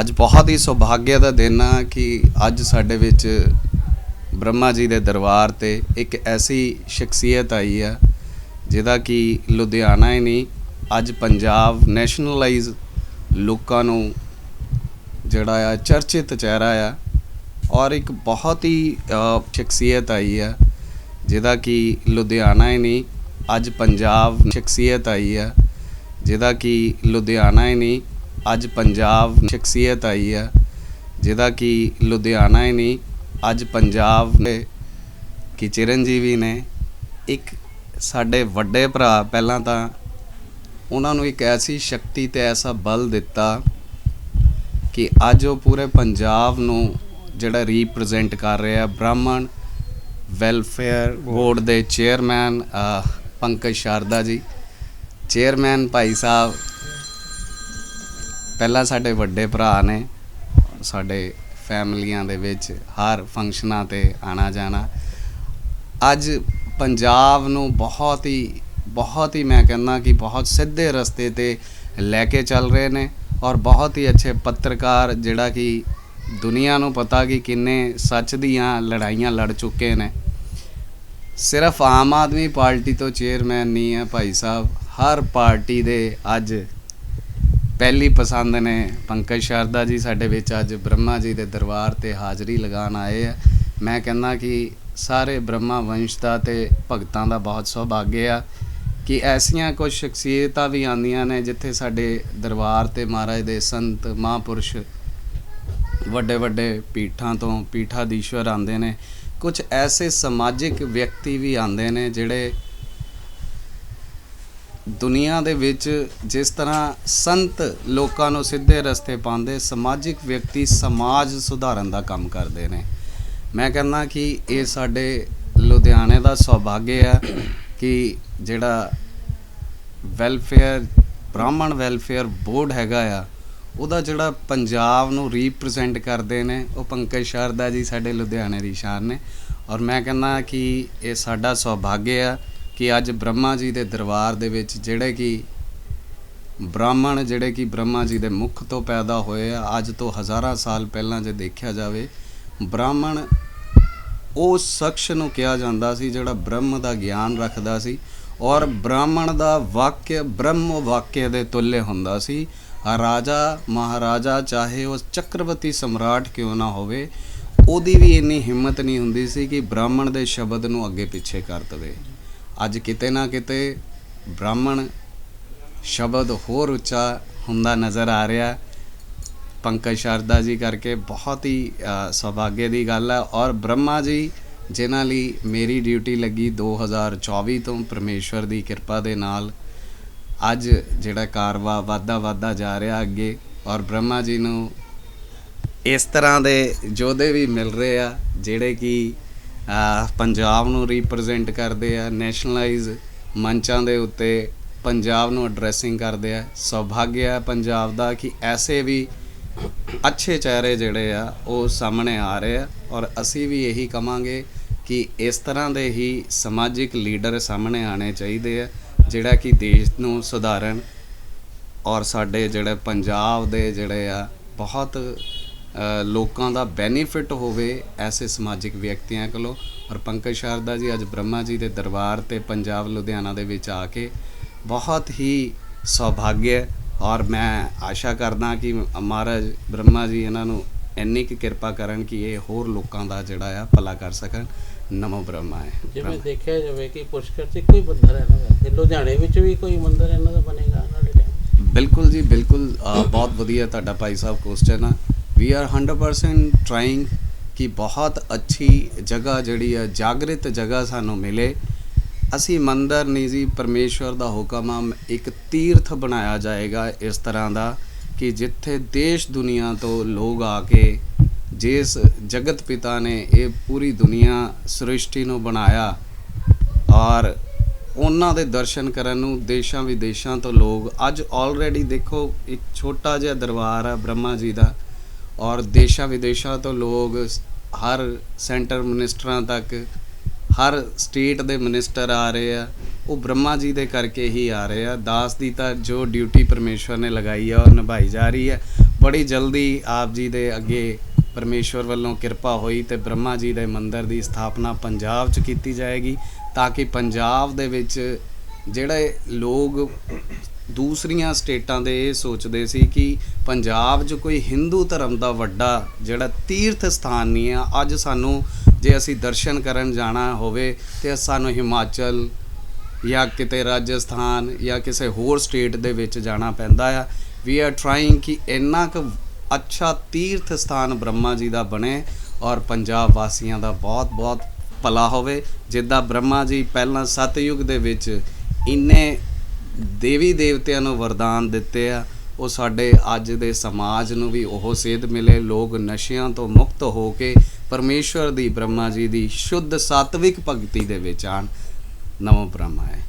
ਅੱਜ ਬਹੁਤ ਹੀ ਸੁਭਾਗਿਆ ਦਾ ਦਿਨ ਆ ਕਿ ਅੱਜ ਸਾਡੇ ਵਿੱਚ ਬ੍ਰਹਮਾ ਜੀ ਦੇ ਦਰਬਾਰ ਤੇ ਇੱਕ ਐਸੀ ਸ਼ਖਸੀਅਤ ਆਈ ਆ, ਜਿਹਦਾ ਕਿ ਲੁਧਿਆਣਾ ਹੀ ਨਹੀਂ, ਅੱਜ ਪੰਜਾਬ ਨੈਸ਼ਨਲਾਈਜ਼ ਲੋਕਾਂ ਨੂੰ ਜਿਹੜਾ ਆ ਚਰਚਿਤ ਚਿਹਰਾ ਆ ਔਰ ਇੱਕ ਬਹੁਤ ਹੀ ਸ਼ਖਸੀਅਤ ਆਈ ਆ, ਜਿਹਦਾ ਕਿ ਲੁਧਿਆਣਾ ਹੀ ਨਹੀਂ, ਅੱਜ ਪੰਜਾਬ ਸ਼ਖਸੀਅਤ ਆਈ ਆ, ਜਿਹਦਾ ਕਿ ਲੁਧਿਆਣਾ ਹੀ ਨਹੀਂ ਅੱਜ ਪੰਜਾਬ ਸ਼ਖਸੀਅਤ ਆਈ ਆ ਜਿਹਦਾ ਕਿ ਲੁਧਿਆਣਾ ਹੀ ਨਹੀਂ, ਅੱਜ ਪੰਜਾਬ ਦੇ ਕਿ ਚਿਰੰਜੀਵੀ ਨੇ ਇੱਕ ਸਾਡੇ ਵੱਡੇ ਭਰਾ ਪਹਿਲਾਂ ਤਾਂ ਉਹਨਾਂ ਨੂੰ ਇੱਕ ਐਸੀ ਸ਼ਕਤੀ ਤੇ ਐਸਾ ਬਲ ਦਿੱਤਾ ਕਿ ਅੱਜ ਉਹ ਪੂਰੇ ਪੰਜਾਬ ਨੂੰ ਜਿਹੜਾ ਰੀਪ੍ਰੈਜ਼ੈਂਟ ਕਰ ਰਿਹਾ ਬ੍ਰਾਹਮਣ ਵੈਲਫੇਅਰ ਬੋਰਡ ਦੇ ਚੇਅਰਮੈਨ ਪੰਕਜ ਸ਼ਾਰਦਾ ਜੀ ਚੇਅਰਮੈਨ ਭਾਈ ਸਾਹਿਬ ਪਹਿਲਾਂ ਸਾਡੇ ਵੱਡੇ ਭਰਾ ਨੇ, ਸਾਡੇ ਫੈਮਲੀਆਂ ਦੇ ਵਿੱਚ ਹਰ ਫੰਕਸ਼ਨਾਂ ਤੇ ਆਣਾ ਜਾਣਾ। ਅੱਜ ਪੰਜਾਬ ਨੂੰ ਬਹੁਤ ਹੀ ਬਹੁਤ ਹੀ ਮੈਂ ਕਹਿੰਦਾ ਕਿ ਬਹੁਤ ਸਿੱਧੇ ਰਸਤੇ ਤੇ ਲੈ ਕੇ ਚੱਲ ਰਹੇ ਨੇ ਔਰ ਬਹੁਤ ਹੀ ਅੱਛੇ ਪੱਤਰਕਾਰ ਜਿਹੜਾ ਕਿ ਦੁਨੀਆ ਨੂੰ ਪਤਾ ਕਿ ਕਿੰਨੇ ਸੱਚ ਦੀਆਂ ਲੜਾਈਆਂ ਲੜ ਚੁੱਕੇ ਨੇ। ਸਿਰਫ ਆਮ ਆਦਮੀ ਪਾਰਟੀ ਤੋਂ ਚੇਅਰਮੈਨ ਨਹੀਂ ਹੈ ਭਾਈ ਸਾਹਿਬ, ਹਰ ਪਾਰਟੀ ਦੇ ਅੱਜ ਪਹਿਲੀ ਪਸੰਦ ਨੇ ਪੰਕਜ ਸ਼ਾਰਦਾ ਜੀ ਸਾਡੇ ਵਿੱਚ ਅੱਜ ਬ੍ਰਹਮਾ ਜੀ ਦੇ ਦਰਬਾਰ ਤੇ ਹਾਜ਼ਰੀ ਲਗਾਉਣ ਆਏ ਆ। ਮੈਂ ਕਹਿੰਦਾ ਕਿ ਸਾਰੇ ਬ੍ਰਹਮਾ ਵੰਸ਼ ਦਾ ਤੇ ਭਗਤਾਂ ਦਾ ਬਹੁਤ ਸੁਭਾਗਿਆ ਆ ਕਿ ਐਸੀਆਂ ਕੁਝ ਸ਼ਖਸੀਅਤਾਂ ਵੀ ਆਉਂਦੀਆਂ ਨੇ ਜਿੱਥੇ ਸਾਡੇ ਦਰਬਾਰ ਤੇ ਮਹਾਰਾਜ ਦੇ ਸੰਤ ਮਹਾਂਪੁਰਸ਼ ਵੱਡੇ ਵੱਡੇ ਪੀਠਾਂ ਤੋਂ ਪੀਠਾਧੀਸ਼ਵਰ ਆਉਂਦੇ ਨੇ। ਕੁਝ ਐਸੇ ਸਮਾਜਿਕ ਵਿਅਕਤੀ ਵੀ ਆਉਂਦੇ ਨੇ ਜਿਹੜੇ ਦੁਨੀਆ ਦੇ ਵਿੱਚ ਜਿਸ ਤਰ੍ਹਾਂ ਸੰਤ ਲੋਕਾਂ ਨੂੰ ਸਿੱਧੇ ਰਸਤੇ ਪਾਉਂਦੇ, ਸਮਾਜਿਕ ਵਿਅਕਤੀ ਸਮਾਜ ਸੁਧਾਰਨ ਦਾ ਕੰਮ ਕਰਦੇ ਨੇ। ਮੈਂ ਕਹਿੰਦਾ ਕਿ ਇਹ ਸਾਡੇ ਲੁਧਿਆਣੇ ਦਾ ਸੁਭਾਗਿਆ ਹੈ ਕਿ ਜਿਹੜਾ ਵੈਲਫੇਅਰ, ਬ੍ਰਾਹਮਣ ਵੈਲਫੇਅਰ ਬੋਰਡ ਹੈਗਾ ਆ, ਉਹਦਾ ਜਿਹੜਾ ਪੰਜਾਬ ਨੂੰ ਰੀਪ੍ਰੈਜ਼ੈਂਟ ਕਰਦੇ ਨੇ, ਉਹ ਪੰਕਜ ਸ਼ਾਰਦਾ ਜੀ ਸਾਡੇ ਲੁਧਿਆਣੇ ਦੀ ਸ਼ਾਨ ਨੇ। ਔਰ ਮੈਂ ਕਹਿੰਦਾ ਕਿ ਇਹ ਸਾਡਾ ਸੁਭਾਗਿਆ ਆ ਕਿ ਅੱਜ ਬ੍ਰਹਮਾ ਜੀ ਦੇ ਦਰਬਾਰ ਦੇ ਵਿੱਚ ਜਿਹੜੇ ਕਿ ਬ੍ਰਾਹਮਣ, ਜਿਹੜੇ ਕਿ ਬ੍ਰਹਮਾ ਜੀ ਦੇ ਮੁਖ ਤੋਂ ਪੈਦਾ ਹੋਏ ਆ, ਅੱਜ ਤੋਂ ਹਜ਼ਾਰਾਂ ਸਾਲ ਪਹਿਲਾਂ ਜੇ ਦੇਖਿਆ ਜਾਵੇ, ਬ੍ਰਾਹਮਣ ਉਹ ਸ਼ਖਸ ਨੂੰ ਕਿਹਾ ਜਾਂਦਾ ਸੀ ਜਿਹੜਾ ਬ੍ਰਹਮ ਦਾ ਗਿਆਨ ਰੱਖਦਾ ਸੀ ਔਰ ਬ੍ਰਾਹਮਣ ਦਾ ਵਾਕਿਆ, ਬ੍ਰਹਮ ਵਾਕਿਆ ਦੇ ਤੁੱਲੇ ਹੁੰਦਾ ਸੀ। ਰਾਜਾ, ਮਹਾਰਾਜਾ ਚਾਹੇ ਉਹ ਚੱਕਰਵਰਤੀ ਸਮਰਾਟ ਕਿਉਂ ਨਾ ਹੋਵੇ, ਉਹਦੀ ਵੀ ਇੰਨੀ ਹਿੰਮਤ ਨਹੀਂ ਹੁੰਦੀ ਸੀ ਕਿ ਬ੍ਰਾਹਮਣ ਦੇ ਸ਼ਬਦ ਨੂੰ ਅੱਗੇ ਪਿੱਛੇ ਕਰ ਦਵੇ। ਅੱਜ ਕਿਤੇ ਨਾ ਕਿਤੇ ਬ੍ਰਾਹਮਣ ਸ਼ਬਦ ਹੋਰ ਉੱਚਾ ਹੁੰਦਾ ਨਜ਼ਰ ਆ ਰਿਹਾ। ਪੰਕਜ ਸ਼ਾਰਦਾ ਜੀ ਕਰਕੇ ਬਹੁਤ ਹੀ ਅ, ਦੀ ਗੱਲ ਹੈ ਔਰ ਬ੍ਰਹਮਾ ਜੀ ਜਿਨ੍ਹਾਂ ਲਈ ਮੇਰੀ ਡਿਊਟੀ ਲੱਗੀ 2024 ਤੋਂ ਪਰਮੇਸ਼ਵਰ ਦੀ ਕਿਰਪਾ ਦੇ ਨਾਲ ਅੱਜ ਜਿਹੜਾ ਕਾਰਵਾ ਵਾਦਾ ਵਾਦਾ ਜਾ ਰਿਹਾ ਅੱਗੇ ਔਰ ਬ੍ਰਹਮਾ ਜੀ ਨੂੰ ਇਸ ਤਰ੍ਹਾਂ ਦੇ ਯੋਧੇ ਵੀ ਮਿਲ ਰਹੇ ਆ ਜਿਹੜੇ ਕਿ ਪੰਜਾਬ ਨੂੰ ਰਿਪਰੈਜ਼ੈਂਟ ਕਰਦੇ ਆ ਨੈਸ਼ਨਲਾਈਜ਼ ਮੰਚਾਂ ਦੇ ਉੱਤੇ ਪੰਜਾਬ ਨੂੰ ਐਡਰੈਸਿੰਗ ਕਰਦੇ ਆ। ਸੌਭਾਗਿਆ ਹੈ ਪੰਜਾਬ ਦਾ ਕਿ ਐਸੇ ਵੀ ਅੱਛੇ ਚਿਹਰੇ ਜਿਹੜੇ ਆ, ਉਹ ਸਾਹਮਣੇ ਆ ਰਹੇ ਆ। ਔਰ ਅਸੀਂ ਵੀ ਇਹੀ ਕਵਾਂਗੇ ਕਿ ਇਸ ਤਰ੍ਹਾਂ ਦੇ ਹੀ ਸਮਾਜਿਕ ਲੀਡਰ ਸਾਹਮਣੇ ਆਣੇ ਚਾਹੀਦੇ ਆ, ਜਿਹੜਾ ਕਿ ਦੇਸ਼ ਨੂੰ ਸੁਧਾਰਨ ਔਰ ਸਾਡੇ ਜਿਹੜੇ ਪੰਜਾਬ ਦੇ ਜਿਹੜੇ ਆ, ਬਹੁਤ ਲੋਕਾਂ ਦਾ ਬੈਨੀਫਿਟ ਹੋਵੇ ਐਸੇ ਸਮਾਜਿਕ ਵਿਅਕਤੀਆਂ ਕੋਲੋਂ। ਔਰ ਪੰਕਜ ਸ਼ਾਰਦਾ ਜੀ ਅੱਜ ਬ੍ਰਹਮਾ ਜੀ ਦੇ ਦਰਬਾਰ ਤੇ ਪੰਜਾਬ ਲੁਧਿਆਣਾ ਦੇ ਵਿੱਚ ਆ ਕੇ ਬਹੁਤ ਹੀ ਸੁਭਾਗਿਆ ਔਰ ਮੈਂ ਆਸ਼ਾ ਕਰਦਾ ਕਿ ਮਹਾਰਾਜ ਬ੍ਰਹਮਾ ਜੀ ਇਹਨਾਂ ਨੂੰ ਇੰਨੀ ਕੁ ਕਿਰਪਾ ਕਰਨ ਕਿ ਇਹ ਹੋਰ ਲੋਕਾਂ ਦਾ ਜਿਹੜਾ ਆ ਭਲਾ ਕਰ ਸਕਣ। ਨਮੋ ਬ੍ਰਹਮਾ ਹੈ। ਜਿਵੇਂ ਦੇਖਿਆ ਜਾਵੇ ਕਿ ਪੁਸ਼ਕਰ 'ਚ ਕੋਈ ਮੰਦਿਰ ਹੈ ਨਾ ਤੇ ਲੁਧਿਆਣੇ ਵਿੱਚ ਵੀ ਕੋਈ ਮੰਦਿਰ ਇਹਨਾਂ ਦਾ ਬਣੇਗਾ ਬਿਲਕੁਲ ਜੀ ਬਿਲਕੁਲ ਬਹੁਤ ਵਧੀਆ ਤੁਹਾਡਾ ਭਾਈ ਸਾਹਿਬ ਕੁਐਸਚਨ ਆ ਵੀ ਆਰ 100% ਟਰਾਈਂਗ ਕਿ ਬਹੁਤ ਅੱਛੀ ਜਗ੍ਹਾ ਜਿਹੜੀ ਆ ਜਾਗਰਿਤ ਜਗ੍ਹਾ ਸਾਨੂੰ ਮਿਲੇ ਅਸੀਂ ਮੰਦਰ ਨਹੀਂ ਜੀ ਪਰਮੇਸ਼ਵਰ ਦਾ ਹੁਕਮ ਆ ਇੱਕ ਤੀਰਥ ਬਣਾਇਆ ਜਾਏਗਾ ਇਸ ਤਰ੍ਹਾਂ ਦਾ ਕਿ ਜਿੱਥੇ ਦੇਸ਼ ਦੁਨੀਆ ਤੋਂ ਲੋਕ ਆ ਕੇ ਜਿਸ ਜਗਤ ਪਿਤਾ ਨੇ ਇਹ ਪੂਰੀ ਦੁਨੀਆ ਸ੍ਰਿਸ਼ਟੀ ਨੂੰ ਬਣਾਇਆ ਔਰ ਉਹਨਾਂ ਦੇ ਦਰਸ਼ਨ ਕਰਨ ਨੂੰ ਦੇਸ਼ਾਂ ਵਿਦੇਸ਼ਾਂ ਤੋਂ ਲੋਕ ਅੱਜ ਆਲਰੇਡੀ ਦੇਖੋ ਇੱਕ ਛੋਟਾ ਜਿਹਾ ਦਰਬਾਰ ਆ ਬ੍ਰਹਮਾ ਜੀ ਦਾ ਔਰ ਦੇਸ਼ਾਂ ਵਿਦੇਸ਼ਾਂ ਤੋਂ ਲੋਕ ਹਰ ਸੈਂਟਰ ਮਿਨਿਸਟਰਾਂ ਤੱਕ, ਹਰ ਸਟੇਟ ਦੇ ਮਿਨਿਸਟਰ ਆ ਰਹੇ ਆ, ਉਹ ਬ੍ਰਹਮਾ ਜੀ ਦੇ ਕਰਕੇ ਹੀ ਆ ਰਹੇ ਆ। ਦਾਸ ਦੀ ਤਾਂ ਜੋ ਡਿਊਟੀ ਪਰਮੇਸ਼ਵਰ ਨੇ ਲਗਾਈ ਆ, ਉਹ ਨਿਭਾਈ ਜਾ ਰਹੀ ਹੈ ਬੜੀ ਜਲਦੀ ਆਪ ਜੀ ਦੇ ਅੱਗੇ ਪਰਮੇਸ਼ਵਰ ਵੱਲੋਂ ਕਿਰਪਾ ਹੋਈ ਤੇ ਬ੍ਰਹਮਾ ਜੀ ਦੇ ਮੰਦਿਰ ਦੀ ਸਥਾਪਨਾ ਪੰਜਾਬ 'ਚ ਕੀਤੀ ਜਾਏਗੀ, ਤਾਂ ਕਿ ਪੰਜਾਬ ਦੇ ਵਿੱਚ ਜਿਹੜੇ ਲੋਕ ਦੂਸਰੀਆਂ ਸਟੇਟਾਂ ਦੇ ਇਹ ਸੋਚਦੇ ਸੀ ਕਿ ਪੰਜਾਬ 'ਚ ਕੋਈ ਹਿੰਦੂ ਧਰਮ ਦਾ ਵੱਡਾ ਜਿਹੜਾ ਤੀਰਥ ਸਥਾਨ ਨਹੀਂ ਆ, ਅੱਜ ਸਾਨੂੰ ਜੇ ਅਸੀਂ ਦਰਸ਼ਨ ਕਰਨ ਜਾਣਾ ਹੋਵੇ ਤੇ ਸਾਨੂੰ ਹਿਮਾਚਲ ਜਾਂ ਕਿਤੇ ਰਾਜਸਥਾਨ ਜਾਂ ਕਿਸੇ ਹੋਰ ਸਟੇਟ ਦੇ ਵਿੱਚ ਜਾਣਾ ਪੈਂਦਾ ਆ। ਵੀ ਆਰ ਟਰਾਈਂਗ ਕਿ ਇੰਨਾ ਕੁ ਅੱਛਾ ਤੀਰਥ ਸਥਾਨ ਬ੍ਰਹਮਾ ਜੀ ਦਾ ਬਣੇ ਔਰ ਪੰਜਾਬ ਵਾਸੀਆਂ ਦਾ ਬਹੁਤ ਬਹੁਤ ਭਲਾ ਹੋਵੇ। ਜਿੱਦਾਂ ਬ੍ਰਹਮਾ ਜੀ ਪਹਿਲਾਂ ਸਤਯੁਗ ਦੇ ਵਿੱਚ ਇੰਨੇ ਦੇਵੀ ਦੇਵਤਿਆਂ ਨੂੰ ਵਰਦਾਨ ਦਿੱਤੇ ਆ। ਉਹ ਸਾਡੇ ਅੱਜ ਦੇ ਸਮਾਜ ਨੂੰ ਵੀ ਉਹ ਸੇਧ ਮਿਲੇ। ਲੋਕ ਨਸ਼ਿਆਂ ਤੋਂ ਮੁਕਤ ਹੋ ਕੇ ਪਰਮੇਸ਼ਵਰ ਦੀ ਬ੍ਰਹਮਾ ਜੀ ਦੀ ਸ਼ੁੱਧ ਸਾਤਵਿਕ ਭਗਤੀ ਦੇ ਵਿੱਚ ਆਣ। ਨਮੋ ਬ੍ਰਹਮਾ ਹੈ